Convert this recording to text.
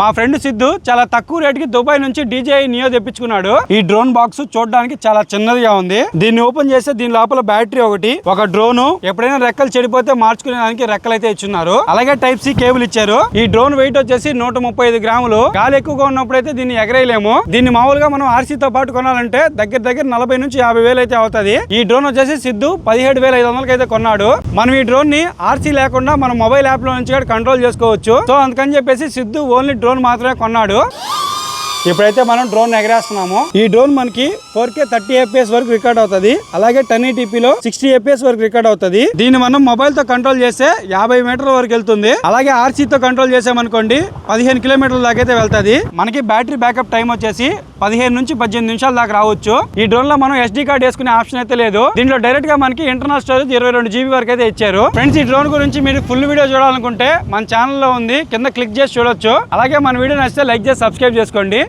మా ఫ్రెండ్ సిద్ధు చాలా తక్కువ రేట్కి దుబాయ్ నుంచి డీజే నియో తెప్పించుకున్నాడు. ఈ డ్రోన్ బాక్స్ చూడడానికి చాలా చిన్నదిగా ఉంది. దీన్ని ఓపెన్ చేస్తే దీని లోపల బ్యాటరీ ఒకటి ఒక డ్రోన్ ఎప్పుడైనా రెక్కలు చెడిపోతే మార్చుకునేదానికి రెక్కలు అయితే ఇచ్చున్నారు. అలాగే టైప్ సి కేబుల్ ఇచ్చారు. ఈ డ్రోన్ వెయిట్ వచ్చేసి నూట ముప్పై ఐదు గ్రాములు. గాలి ఎక్కువగా ఉన్నప్పుడు అయితే దీన్ని ఎగరేయలేము. దీన్ని మామూలుగా మనం RC తో పాటు కొనాలంటే దగ్గర దగ్గర నలభై నుంచి యాభై వేలు అయితే అవుతుంది. ఈ డ్రోన్ వచ్చేసి సిద్ధు పదిహేడు వేల ఐదు వందలకి అయితే కొన్నాడు. మనం ఈ డ్రోన్ని ఆర్సీ లేకుండా మన మొబైల్ యాప్లో నుంచి కూడా కంట్రోల్ చేసుకోవచ్చు. సో అందుకని చెప్పేసి సిద్ధు ఓన్లీ డ్రోన్ మాత్రమే కొన్నాడు. ఇప్పుడైతే మనం డ్రోన్ ఎగరేస్తున్నాము. ఈ డ్రోన్ మనకి ఫోర్ కే థర్టీ ఎఫ్పిఎస్ వరకు రికార్డ్ అవుతుంది. అలాగే టెన్లో సిక్స్టీ ఎఫ్పిఎస్ వరకు రికార్డ్ అవుతుంది. దీన్ని మనం మొబైల్తో కంట్రోల్ చేస్తే యాభై మీటర్ల వరకు వెళ్తుంది. అలాగే ఆర్సీ తో కంట్రోల్ చేసామనుకోండి పదిహేను కిలోమీటర్ల దాకా అయితే వెళ్తుంది. మనకి బ్యాటరీ బ్యాకప్ టైం వచ్చేసి పదిహేను నుంచి పద్దెనిమిది నిమిషాల దాకా రావచ్చు. ఈ డ్రోన్లో మనం ఎస్డి కార్డ్ వేసుకునే ఆప్షన్ అయితే లేదు. దీంట్లో డైరెక్ట్గా మనకి ఇంటర్నల్ స్టోరేజ్ ఇరవై రెండు జీబీ వరకు అయితే ఇచ్చారు. ఫ్రెండ్స్ ఈ డ్రోన్ గురించి మీరు ఫుల్ వీడియో చూడాలనుకుంటే మన ఛానల్లో ఉంది. కింద క్లిక్ చేసి చూడొచ్చు. అలాగే మన వీడియో నచ్చితే లైక్ చేసి సబ్స్క్రైబ్ చేసుకోండి.